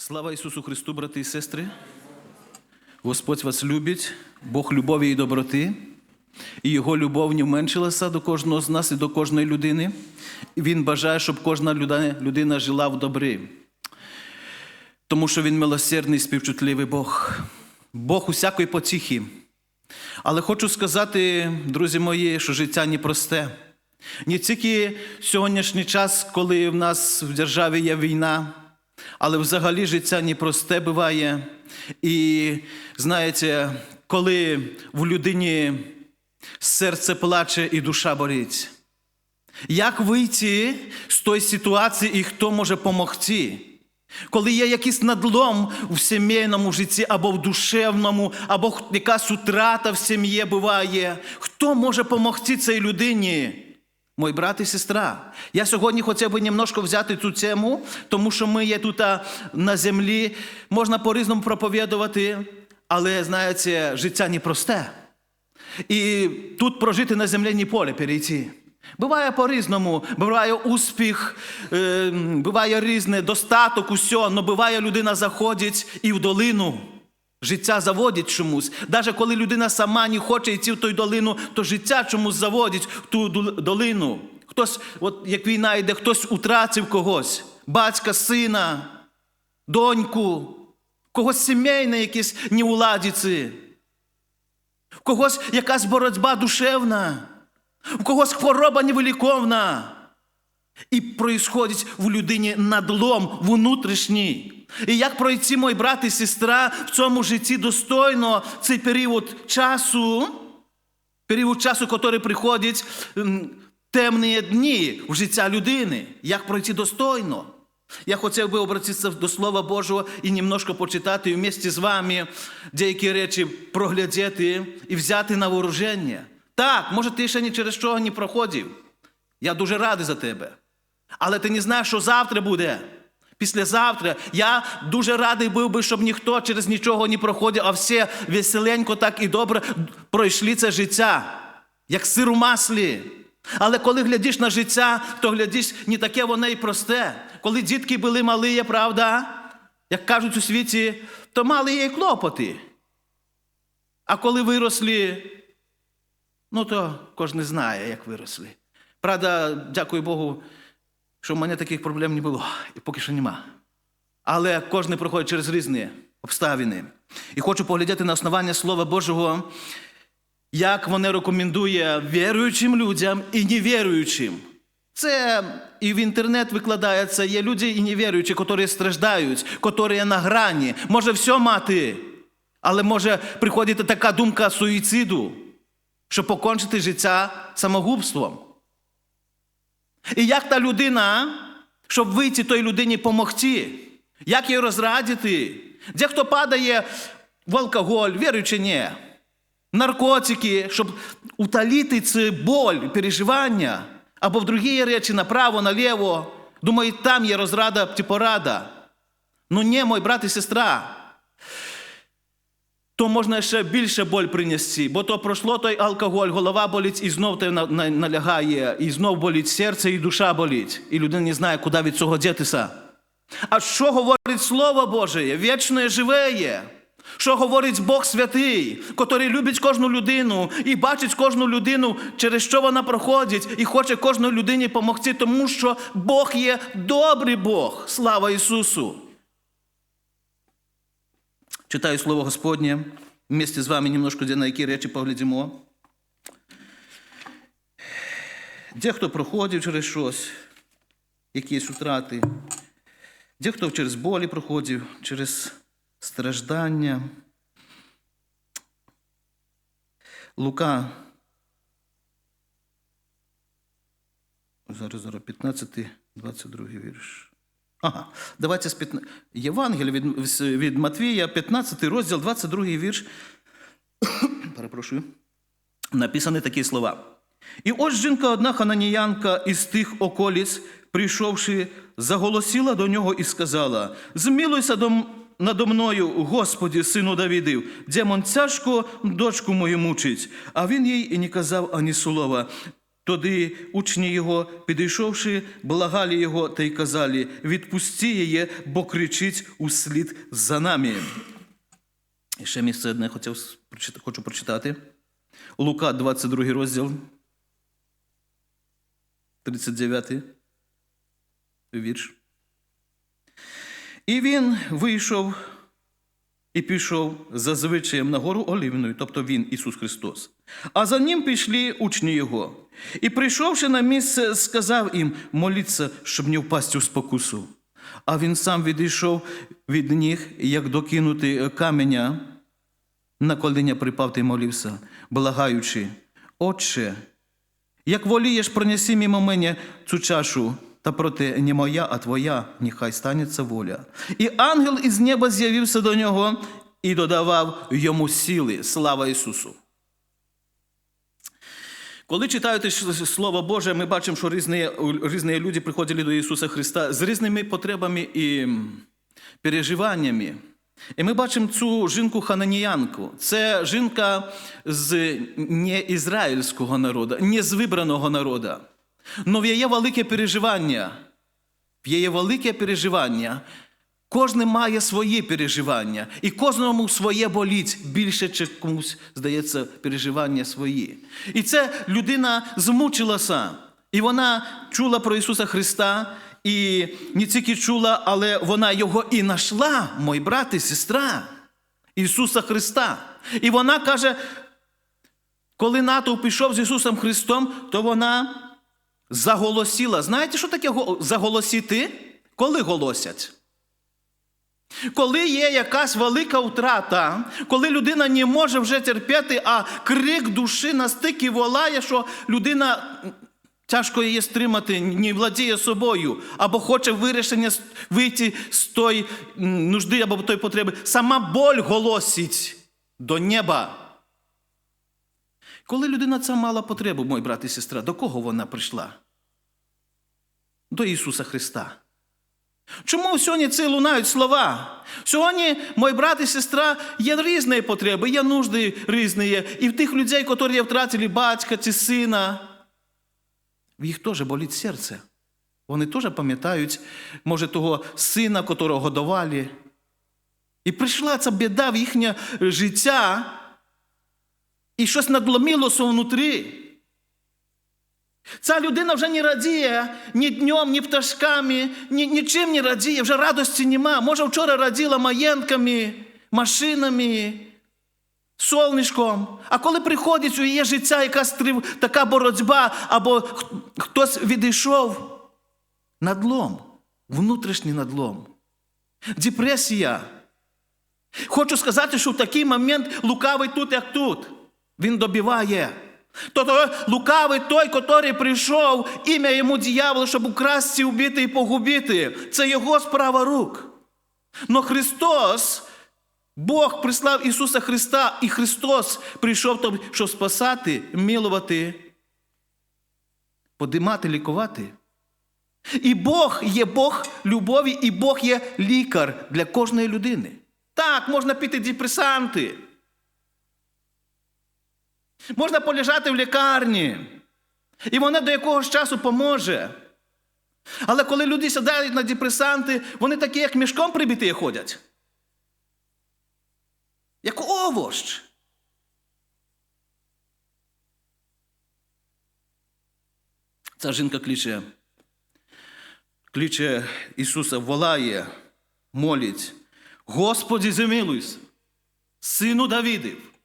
Слава Ісусу Христу, брати і сестри. Господь вас любить, Бог любові і доброти, і Його любов не вменшилася до кожного з нас і до кожної людини. І Він бажає, щоб кожна людина, жила в добрі. Тому що Він милосердний, співчутливий Бог, Бог усякої потіхи. Але хочу сказати, друзі мої, що життя непросте. Не тільки сьогоднішній час, коли в нас в державі є війна, але взагалі життя непросте буває. І знаєте, коли в людині серце плаче і душа болить. Як вийти з тої ситуації і хто може допомогти? Коли є якийсь надлом в сімейному житті, або в душевному, або якась утрата в сім'ї буває, хто може допомогти цій людині? Мой брат і сестра. Я сьогодні хотів би немножко взяти цю тему, тому що ми є тут на землі, можна по-різному проповідувати, але, знаєте, життя непросте. І тут прожити на землі не поле перейти. Буває по-різному, буває успіх, е, буває різне, достаток, усе, але буває людина заходить і в долину. Життя заводить чомусь. Навіть коли людина сама не хоче йти в ту долину, то життя чомусь заводить в ту долину. Хтось, от як війна йде, хтось утратив когось, батька, сина, доньку, когось сімейне якісь неуладиці. В когось якась боротьба душевна, у когось хвороба невиліковна. І происходить в людині надлом внутрішній. І як пройти, мой брат і сестра, в цьому житті достойно цей період часу, період часу, який приходить темні дні в життя людини. Як пройти достойно? Я хотів би обратитися до Слова Божого і немножко почитати вместе з вами деякі речі проглядіти і взяти на вооруження. Так, може, ти ще ні через що не проходив. Я дуже радий за тебе. Але ти не знаєш, що завтра буде. Післязавтра я дуже радий був би, щоб ніхто через нічого не проходив, а всі веселенько так і добре пройшли це життя, як сир у маслі. Але коли глядиш на життя, то глядиш, не таке воно і просте. Коли дітки були малі, правда, як кажуть у світі, то мали є й клопоти. А коли виросли, ну то кожен знає, як виросли. Правда, дякую Богу, що в мене таких проблем не було, і поки що нема. Але кожен проходить через різні обставини. І хочу поглядати на основання Слова Божого, як воно рекомендує віруючим людям і невіруючим. Це і в інтернет викладається, є люди і невіруючі, які страждають, які на грані. Може все мати, але може приходити така думка суїциду, щоб покончити життя самогубством. І як та людина, щоб вийти той людині допомогти, як її розрадити? Дехто падає в алкоголь, віруючи ні, наркотики, щоб утолити цю боль, переживання, або в другі речі направо, наліво. Думаю, там є розрада чи порада. Ну ні, мой брат і сестра. То можна ще більше боль принести, бо то пройшло той алкоголь, голова болить і знов те на- на- налягає, і знов болить серце, і душа болить. І людина не знає, куди від цього дітися. А що говорить Слово Боже? Вічне живе є. Що говорить Бог святий, який любить кожну людину і бачить кожну людину, через що вона проходить, і хоче кожній людині допомогти, тому що Бог є добрий Бог. Слава Ісусу! Читаю Слово Господнє. Вместе з вами немножко де на які речі поглядимо. Дехто проходив через щось, якісь утрати, дехто через болі проходив, через страждання. Лука. Зараз, зараз, 15, 22 вірш. Ага, давайте з 15... Євангелія від, від Матвія, 15 розділ, 22 вірш. Перепрошую. Написані такі слова. І ось жінка одна хананіянка із тих околіць, прийшовши, заголосила до нього і сказала: Змілуйся до надо мною, Господі, сину Давидів, демон тяжко дочку мою мучить. А він їй і не казав ані слова. Тоді учні його, підійшовши, благали його та й казали: відпусти її, бо кричить услід за нами. І ще місце одне хочу прочитати. Лука, 22 розділ, 39 вірш. І він вийшов і пішов за звичаєм на гору Олівною, тобто він, Ісус Христос. А за ним пішли учні Його. І прийшовши на місце, сказав їм моліться, щоб не впасти у спокусу. А він сам відійшов від них, як докинути каменя, на коліна припав та молився, благаючи, Отче, як волієш, пронеси мимо мене цю чашу, та проте не моя, а твоя, нехай станеться воля. І ангел із неба з'явився до нього і додавав йому сили. Слава Ісусу! Коли читаєте Слово Боже, ми бачимо, що різні, різні люди приходили до Ісуса Христа з різними потребами і переживаннями. І ми бачимо цю жінку хананіянку. Це жінка з неізраїльського народу, не з вибраного народу. Но її велике переживання. Її велике переживання. Кожен має свої переживання, і кожному своє боліть більше, чи комусь здається переживання свої. І це людина змучилася, і вона чула про Ісуса Христа, і не тільки чула, але вона його і знайшла, мой брат і сестра Ісуса Христа. І вона каже, коли натовп пішов з Ісусом Христом, то вона заголосила. Знаєте, що таке го- заголосити? Коли голосять? Коли є якась велика втрата, коли людина не може вже терпіти, а крик душі настільки волає, що людина тяжко її стримати, не владіє собою, або хоче вирішення вийти з тої нужди або тої потреби. Сама боль голосить до неба. Коли людина ця мала потребу, мой брат і сестра, до кого вона прийшла? До Ісуса Христа. Чому сьогодні ці лунають слова? Сьогодні, мой брат і сестра, є різні потреби, є нужди різні. І в тих людей, які втратили батька чи сина, в їх теж болить серце. Вони теж пам'ятають, може, того сина, котрого годували. І прийшла ця біда в їхнє життя, і щось надломилося внутрі. Ця людина вже не радіє ні днем, ні пташками, ні, нічим не радіє, вже радості нема. Може, вчора раділа маєнками, машинами, сонечком. А коли приходить у її життя якась така боротьба, або хтось відійшов, надлом, внутрішній надлом, депресія. Хочу сказати, що в такий момент лукавий тут, як тут. Він добиває. Тобто лукавий той, котрий прийшов, ім'я йому дьявол, щоб украсти, убити і погубити. Це його справа рук. Но Христос, Бог прислав Ісуса Христа, і Христос прийшов, щоб спасати, милувати, подимати, лікувати. І Бог є Бог любові, і Бог є лікар для кожної людини. Так, можна піти депресанти. Можна полежати в лікарні. І вона до якогось часу поможе. Але коли люди сідають на депресанти, вони такі, як мішком прибиті ходять. Як овощ. Ця жінка кличе, кличе Ісуса, волає, молить. Господи, замилуйся, сину Давидів.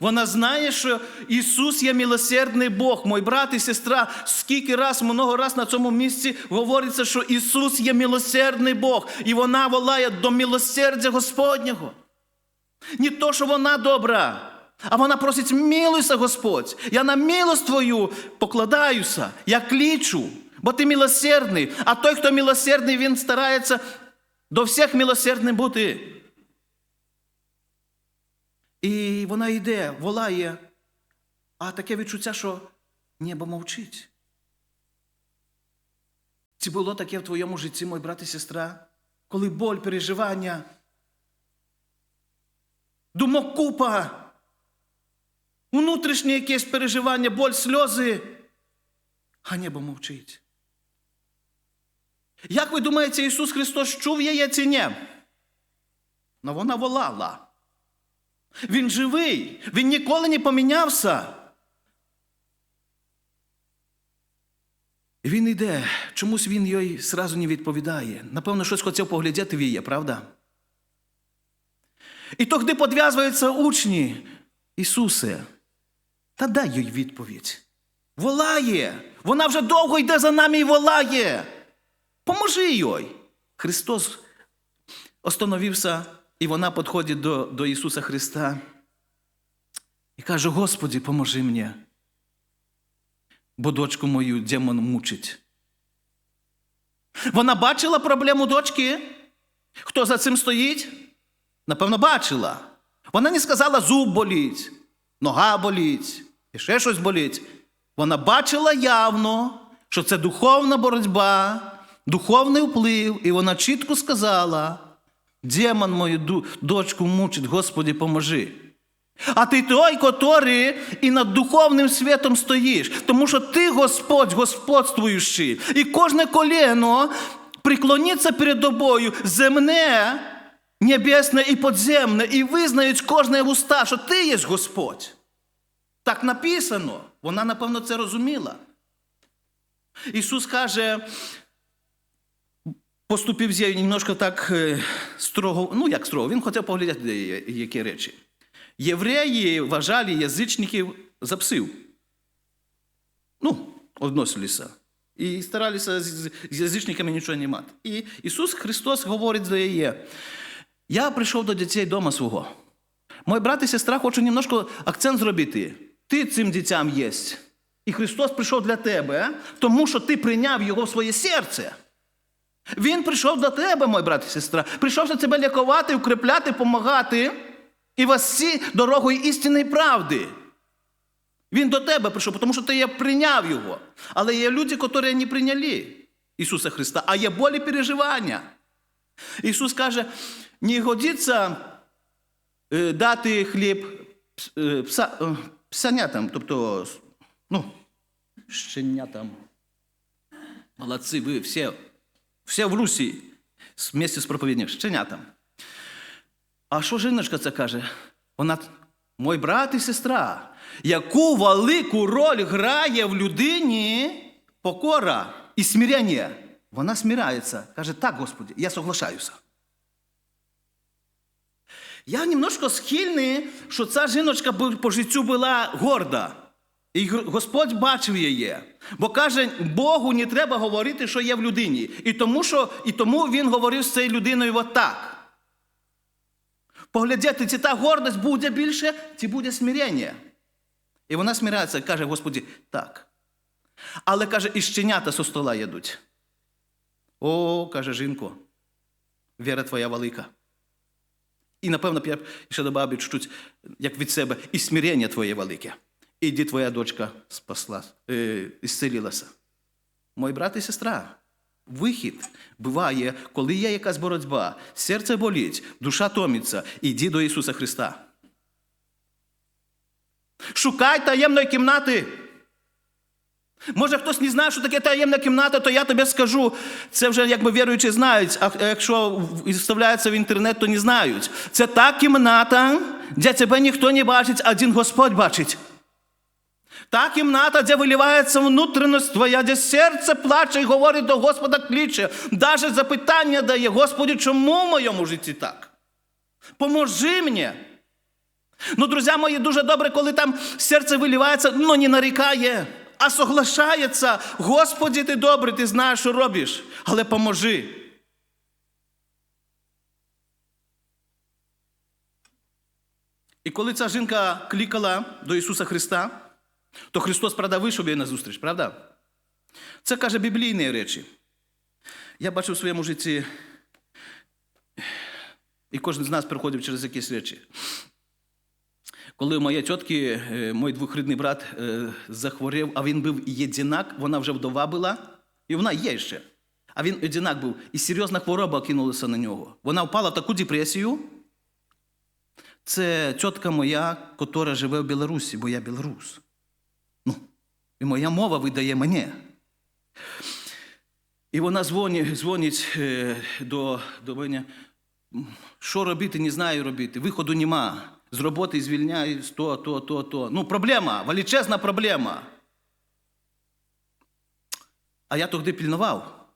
Вона знає, що Ісус є милосердний Бог, мой брат і сестра. Скільки раз, много раз на цьому місці говориться, що Ісус є милосердний Бог, і вона волає до милосердя Господнього. Не то, що вона добра, а вона просить, милуйся, Господь. Я на милость Твою покладаюся, я клічу, бо ти милосердний. А той, хто милосердний, він старається до всіх милосердним бути. І вона йде, волає, а таке відчуття, що небо мовчить. Чи було таке в твоєму житті, мой брат і сестра, коли боль, переживання, думок купа, внутрішнє якесь переживання, боль, сльози, а небо мовчить. Як ви думаєте, Ісус Христос чув чи ні? Ну вона волала. Він живий, він ніколи не помінявся. І він йде, чомусь він їй зразу не відповідає. Напевно, щось хотів поглядіти в її, правда? І тоді підв'язуються учні. Ісусе, та дай їй відповідь. Волає. Вона вже довго йде за нами і волає. Поможи їй. Христос остановився, і вона підходить до, до Ісуса Христа і каже: Господи, поможи мені, бо дочку мою демон мучить. Вона бачила проблему дочки? Хто за цим стоїть? Напевно, бачила. Вона не сказала, зуб болить, нога болить, і ще щось болить. Вона бачила явно, що це духовна боротьба, духовний вплив, і вона чітко сказала: демон мою дочку мучить, Господи, поможи. А ти той, котрий і над духовним світом стоїш, тому що ти Господь, господствуючий, і кожне коліно приклоніться перед тобою земне, небесне і подземне, і визнають кожне уста, що ти є Господь. Так написано. Вона, напевно, це розуміла. Ісус каже, поступив нею немножко так е, строго, ну як строго, він хотів поглядати які речі. Євреї вважали язичників за псів. Ну, відносилися. І старалися з язичниками нічого не мати. І Ісус Христос говорить її, я прийшов до дітей дома свого. Мой брат і сестра хочу немножко акцент зробити. Ти цим дітям єсть. І Христос прийшов для тебе, тому що ти прийняв його в своє серце. Він прийшов до тебе, мой брат і сестра. Прийшов щоб тебе лікувати, укріпляти, допомагати і вас всі дорогою істини і правди. Він до тебе прийшов, тому що ти є прийняв його. Але є люди, які не прийняли Ісуса Христа, а є болі переживання. Ісус каже, не годиться е, дати хліб е, пса, е, псанятам, тобто, ну, щенятам. Молодці, ви всі, всі в Русі, вместе з проповідником, щенятам. А що жіночка це каже? Вона, мой брат і сестра, яку велику роль грає в людині покора і смирення. Вона смиряється. Каже, так, Господи, я соглашаюся. Я немножко схильний, що ця жіночка по життю була горда. І Господь бачив її. Бо каже, Богу не треба говорити, що є в людині. І тому, що, і тому він говорив з цією людиною отак. Поглядіти, чи та гордость буде більше, чи буде смирення. І вона смиряється, каже, Господі, так. Але каже, і щенята со стола їдуть. О, каже жінко, віра твоя велика. І, напевно, я ще додав би чуть-чуть, як від себе, і смирення твоє велике. Іди твоя дочка спасла, е, ісцелилася. Мой брат і сестра, вихід буває, коли є якась боротьба, серце болить, душа томиться, іди до Ісуса Христа. Шукай таємної кімнати. Може, хтось не знає, що таке таємна кімната, то я тобі скажу. Це вже якби віруючі знають, а якщо вставляється в інтернет, то не знають. Це та кімната, де тебе ніхто не бачить, а один Господь бачить. Та кімната, де виливається внутрішність твоя, де серце плаче і говорить до Господа кліче. Даже запитання дає, Господи, чому в моєму житті так? Поможи мені. Ну, друзі мої, дуже добре, коли там серце виливається, ну не нарікає, а соглашається. Господи, ти добрий, ти знаєш, що робиш, але поможи. І коли ця жінка клікала до Ісуса Христа, то Христос, правда, вийшов їй на зустріч, правда? Це каже біблійні речі. Я бачив у своєму житті, і кожен з нас проходив через якісь речі. Коли у моєї тітки, е, мій двохрідний брат е, захворів, а він був єдинак, вона вже вдова була, і вона є ще. А він одинак був, і серйозна хвороба кинулася на нього. Вона впала в таку депресію. Це тітка моя, яка живе в Білорусі, бо я білорус. І моя мова видає мені. І вона дзвонить, дзвонить е, до, до мене. Що робити, не знаю робити. Виходу нема. З роботи звільняюсь, то, то, то, то. Ну, проблема, величезна проблема. А я тоді пільнував.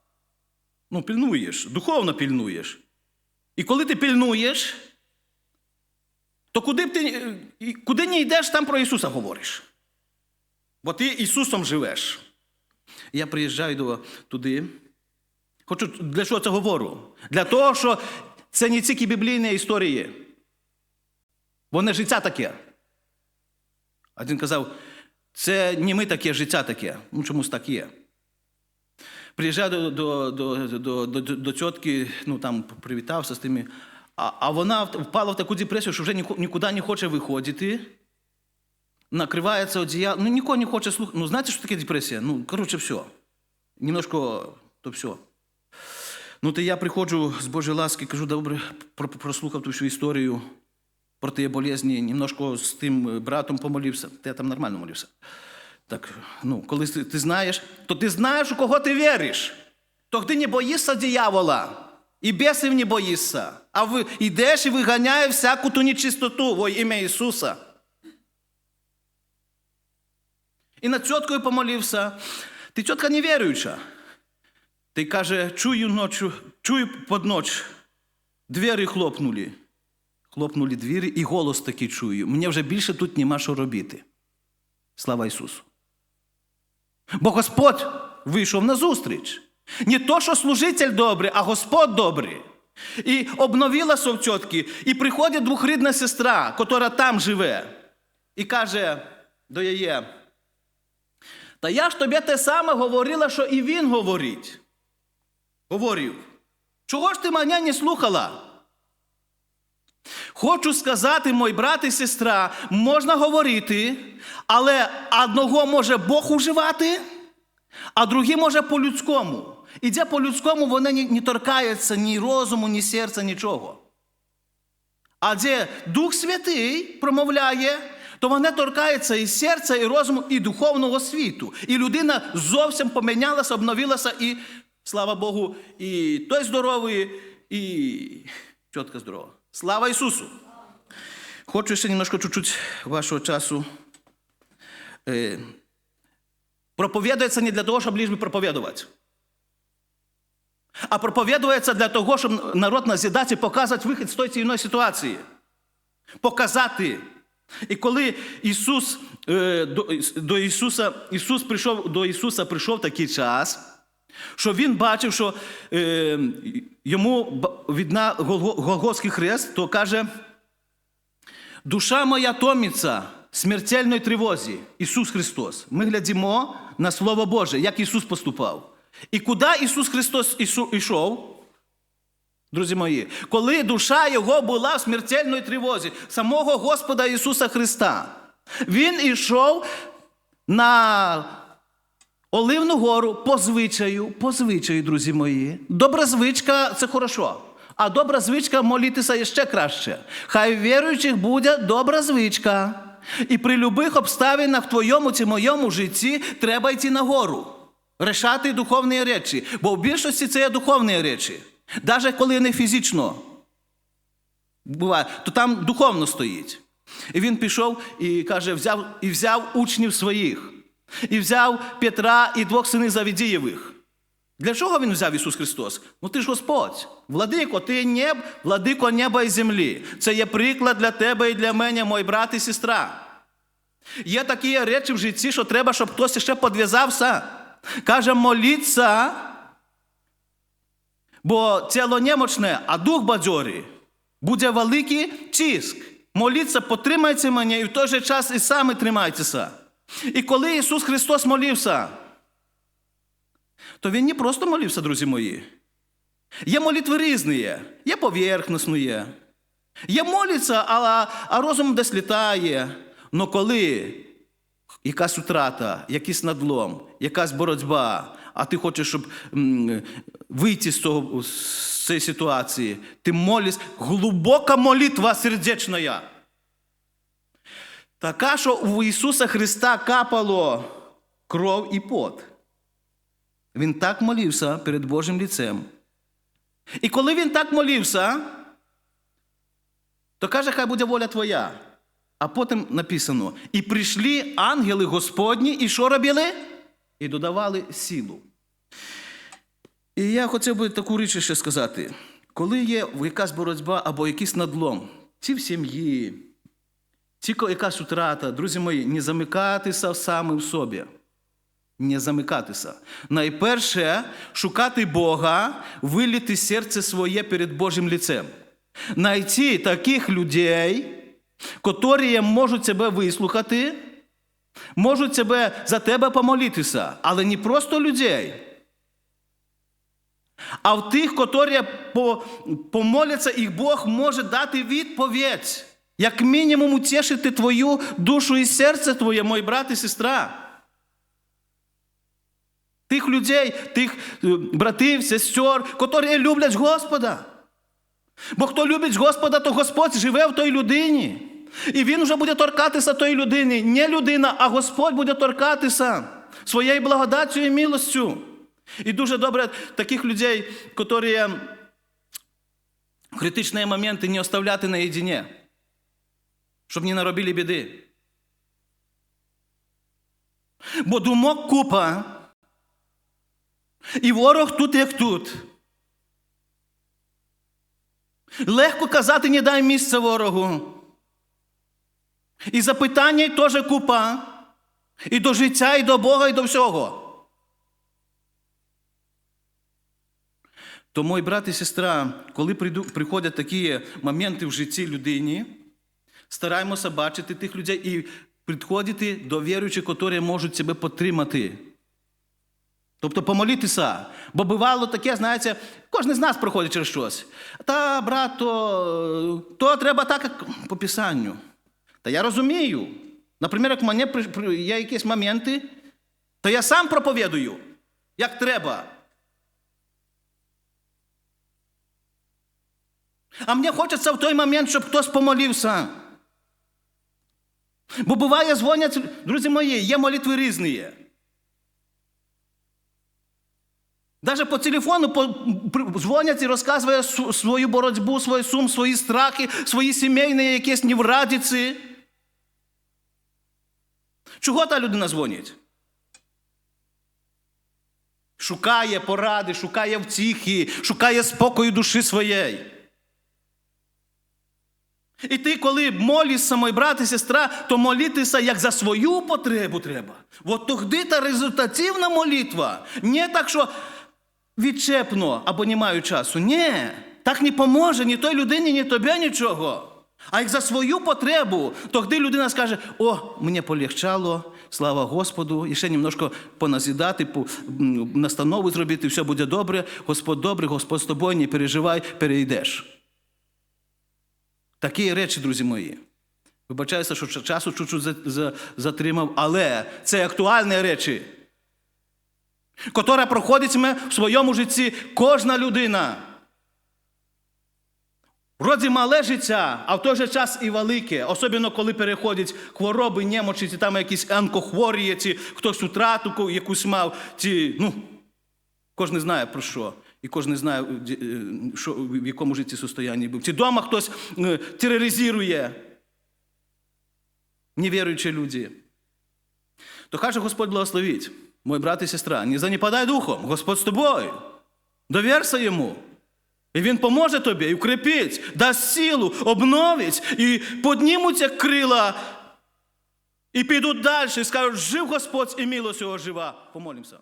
Ну, пільнуєш, духовно пільнуєш. І коли ти пільнуєш, то куди б ти е, куди не йдеш, там про Ісуса говориш. Бо ти Ісусом живеш. Я приїжджаю до, туди. Хочу для чого це говорю? Для того, що це не тільки біблійні історії. Воно життя таке. Один казав, це не ми таке, життя таке. Ну, чомусь так є. Приїжджаю до, до, до, до, до, до, тітки, ну там привітався з тими. А, а вона впала в таку депресію, що вже нікуди не хоче виходити. Накривається одіяло. Ну, нікого не хоче слухати. Ну, знаєте, що таке депресія? Ну, коротше, все. Немножко, то все. Ну, то я приходжу з Божої ласки, кажу, добре, прослухав ту всю історію про ті болезні, немножко з тим братом помолився. Та я там нормально молився. Так, ну, коли ти, ти знаєш, то ти знаєш, у кого ти віриш. То ти не боїшся диявола. І бісів не боїшся. А ви йдеш і виганяєш всяку ту нечистоту во ім'я Ісуса. І над тіткою помолився. Ти тітка невіруюча. Ти каже, чую ночу, чую під ніч. Двері хлопнули. Хлопнули двері, і голос такий чую. Мені вже більше тут нема що робити. Слава Ісусу. Бо Господь вийшов на зустріч. Не то, що служитель добрий, а Господь добрий. І обновилася в тітки, і приходить двохрідна сестра, котра там живе, і каже до її, та я ж тобі те саме говорила, що і він говорить. Говорив. Чого ж ти мене не слухала? Хочу сказати, мой брат і сестра, можна говорити, але одного може Бог уживати, а другий може по-людському. І де по-людському вони не торкаються ні розуму, ні серця, нічого. А де Дух Святий промовляє, то вони торкаються і серця, і розуму, і духовного світу. І людина зовсім помінялася, обновилася, і, слава Богу, і той здоровий, і тітка здорова. Слава Ісусу! Хочу ще немножко чуть-чуть вашого часу. Е, проповідується не для того, щоб ліж проповідувати. А проповідується для того, щоб народ назідати показати вихід з тої іншої ситуації. Показати. І коли Ісус, е, до, Ісуса, Ісус прийшов, до Ісуса прийшов такий час, що Він бачив, що е, йому відна Голго- Голгофський хрест, то каже, душа моя томиться смертельної тривозі. Ісус Христос. Ми глядимо на Слово Боже, як Ісус поступав. І куди Ісус Христос ішов? Друзі мої, коли душа Його була в смертельної тривозі, самого Господа Ісуса Христа, Він ішов на Оливну гору по звичаю, по звичаю, друзі мої. Добра звичка це хорошо. А добра звичка молитися ще краще. Хай віруючих буде добра звичка. І при любих обставинах в твоєму чи моєму житті треба йти на гору, рішати духовні речі. Бо в більшості це є духовні речі. Навіть коли не фізично буває, то там духовно стоїть. І він пішов і каже, взяв, і взяв учнів своїх, і взяв Петра і двох синів Завідієвих. Для чого він взяв Ісус Христос? Ну ти ж Господь, владико, ти неб, владико неба і землі. Це є приклад для тебе і для мене, мой брат і сестра. Є такі речі в житті, що треба, щоб хтось ще підв'язався. Каже, моліться, бо тіло немочне, а дух бадьорий. Буде великий тиск. Моліться, потримайте мене і в той же час і самі тримайтеся. І коли Ісус Христос молився, то Він не просто молився, друзі мої. Є молитви різні, є, поверхностні. Є моляться, а, а розум десь літає. Но коли якась утрата, якийсь надлом, якась боротьба, а ти хочеш, щоб вийти з, цього, з цієї ситуації, ти молись, глибока молитва сердечна. Така, що у Ісуса Христа капало кров і пот. Він так молився перед Божим ліцем. І коли він так молився, то каже, хай буде воля твоя. А потім написано: і прийшли ангели Господні, і що робили? І додавали силу. І я хотів би таку річ ще сказати: коли є якась боротьба або якийсь надлом, чи в сім'ї, ко- якась утрата, друзі мої, не замикатися саме в собі. Не замикатися. Найперше шукати Бога, виліти серце своє перед Божим ліцем. Найти таких людей, котрі можуть тебе вислухати, можуть тебе за тебе помолитися, але не просто людей. А в тих, котрі помоляться, і Бог може дати відповідь, як мінімум утішити твою душу і серце твоє, мой брат і сестра. Тих людей, тих е, братів, сестер, котрі люблять Господа. Бо хто любить Господа, то Господь живе в той людині. І він вже буде торкатися тої людини. Не людина, а Господь буде торкатися своєю благодаттю і милостю. І дуже добре таких людей, котрі в критичні моменти не оставляти наедине, щоб не наробили біди. Бо думок купа, і ворог тут, як тут. Легко казати, не дай місце ворогу. І запитання теж купа. І до життя, і до Бога, і до всього. Тому, мій брат і сестра, коли приходять такі моменти в житті людині, стараємося бачити тих людей і підходити до віруючих, які можуть себе підтримати. Тобто помолитися. Бо бувало таке, знаєте, кожен з нас проходить через щось. Та, брат, то, то треба так, як по Писанню. Та я розумію. Наприклад, як мене є якісь моменти, то я сам проповідую, як треба. А мені хочеться в той момент, щоб хтось помолився. Бо буває, дзвонять, друзі мої, є молитви різні. Даже по телефону дзвонять і розказує свою боротьбу, свій сум, свої страхи, свої сімейні якісь неврадиці. Чого та людина дзвонить? Шукає поради, шукає втіхи, шукає спокою душі своєї. І ти, коли молишся, мой брат і сестра, то молитися як за свою потребу треба. От тоді та результативна молитва. Не так, що відчепно або не маю часу. Ні, так не поможе ні той людині, ні тобі нічого. А як за свою потребу, тоді людина скаже: о, мені полегчало, слава Господу, і ще немножко поназідати, настанову зробити, все буде добре, Господь добрий, Господь з тобою, не переживай, перейдеш. Такі речі, друзі мої. Вибачаюся, що часу чуть-чуть за- за- затримав, але це актуальні речі, котра проходитиме в своєму житті кожна людина. Вроді мале життя, а в той же час і велике, особливо коли переходять хвороби, немочі, ці там якісь онкохворі, ці хтось утрату якусь мав, ці, ну, кожен знає про що. І кожен знає, е, що, в якому житті состоянні був. Чи вдома хтось е, тероризує невіруючі люди. То каже Господь благословить, мой брат і сестра, не занепадай духом, Господь з тобою. Довірся йому. І він поможе тобі, і укрепить, дасть силу, обновить, і піднімуться крила, і підуть далі, і скажуть, жив Господь і милость його жива. Помолимося.